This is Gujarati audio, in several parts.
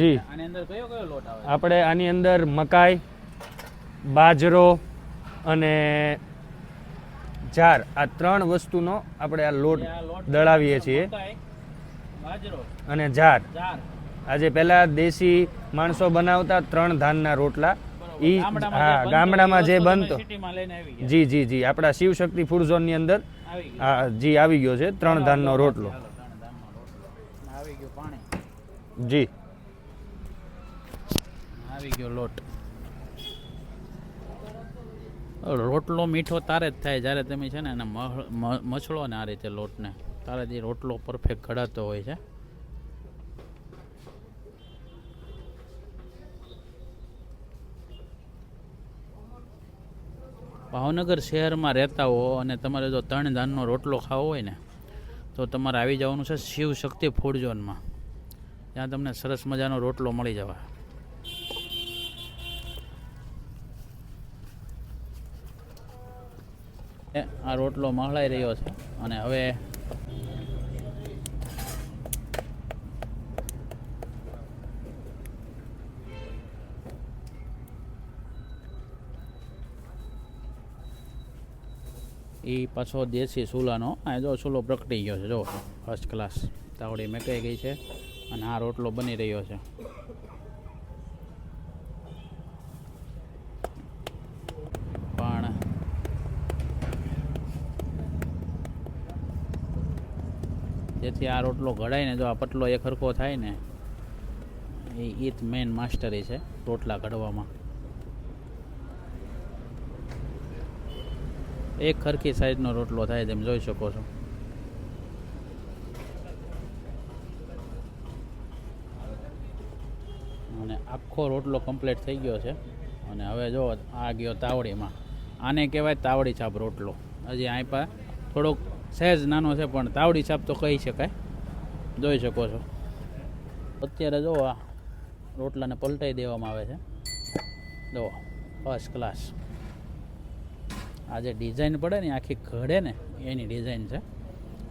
જી. આપણે આની અંદર મકાઈ બાજરો અને જાર. આ ત્રણ વસ્તુનો આપણે આ લોટ દળાવીએ છીએ. અને જાર. આજે પહેલા દેશી માણસો બનાવતા ત્રણ ધાનના રોટલા. ઈ હા ગામડામાં જે બનતો. જી જી જી. આપણા શિવશક્તિ ફૂડ ઝોનની અંદર હા જી આવી ગયો છે ત્રણ ધાનનો રોટલો ચાલો, ત્રણ ધાનનો રોટલો આવી ગયું પાણી જી. આવી ગયો લોટ. રોટલો મીઠો તારે જ થાય જ્યારે તમે છે ને એને મહ- મ- મસળો ને આ રીતે લોટને. તારે જે રોટલો પરફેક્ટ ઘડાતો હોય છે. ભાવનગર શહેરમાં રહેતા હો અને તમારે જો ત્રણ ધાનનો રોટલો ખાવો હોય ને, તો તમારે આવી જવાનું છે શિવ શક્તિ ફૂડ ઝોનમાં ત્યાં તમને સરસ મજાનો રોટલો મળી જવા. આ રોટલો મહળાઈ રહ્યો છે અને હવે એ પાછો દેશી ચૂલાનો, આ જો ચૂલો પ્રગટી ગયો છે, જો ફર્સ્ટ ક્લાસ તાવડી મેકાઈ ગઈ છે. અને આ રોટલો બની રહ્યો છે. પણ જેથી આ રોટલો ઘડાઈને જો આ પટલો એક હરખો થાય ને, એ ઈત મેન માસ્ટરી છે રોટલા ઘડવામાં. એક ખરખી સાઈઝનો રોટલો થાય તેમ જોઈ શકો છો. આખો રોટલો કમ્પ્લીટ થઈ ગયો છે. અને હવે જો આ ગયો તાવડીમાં. આને કહેવાય તાવડી છાપ રોટલો. હજી અહીં પા થોડોક સહેજ નાનો છે, પણ તાવડી છાપ તો કહી શકાય. જોઈ શકો છો. અત્યારે જો આ રોટલાને પલટાઈ દેવામાં આવે છે. જો ફર્સ્ટ ક્લાસ આ જે ડિઝાઇન પડે ને, આખી ઘડે ને, એની ડિઝાઇન છે.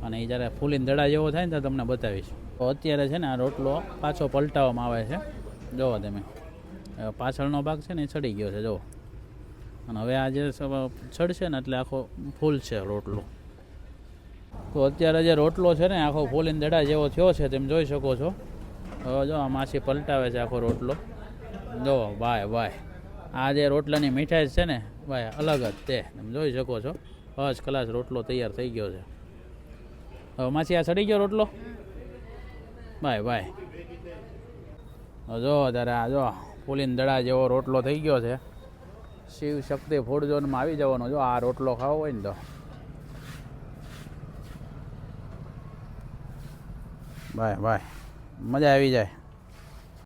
અને એ જ્યારે ફૂલીને દડા જેવો થાય ને તો તમને બતાવીશ. તો અત્યારે છે ને, આ રોટલો પાછો પલટાવવામાં આવે છે. જુઓ તમે. પાછળનો ભાગ છે ને એ ચડી ગયો છે જુઓ. અને હવે આ જે ચડશે ને એટલે આખો ફૂલ છે રોટલો. તો અત્યારે જે રોટલો છે ને આખો ફૂલીને દડા જેવો થયો છે તેમ જોઈ શકો છો. હવે જો આ માછી પલટાવે છે આખો રોટલો. જો ભાઈ ભાઈ. આ જે રોટલાની મીઠાઈ છે ને ભાઈ અલગ જ તે તમે જોઈ શકો છો. ફર્સ્ટ ક્લાસ રોટલો તૈયાર થઈ ગયો છે. હવે માછી આ સડી ગયો રોટલો? બાય બાય હવે જો ત્યારે આ જો પુલીન દડા જેવો રોટલો થઈ ગયો છે. શિવ શક્તિ ફૂડ ઝોનમાં આવી જવાનો જો આ રોટલો ખાવો હોય ને તો. Bye bye. મજા આવી જાય.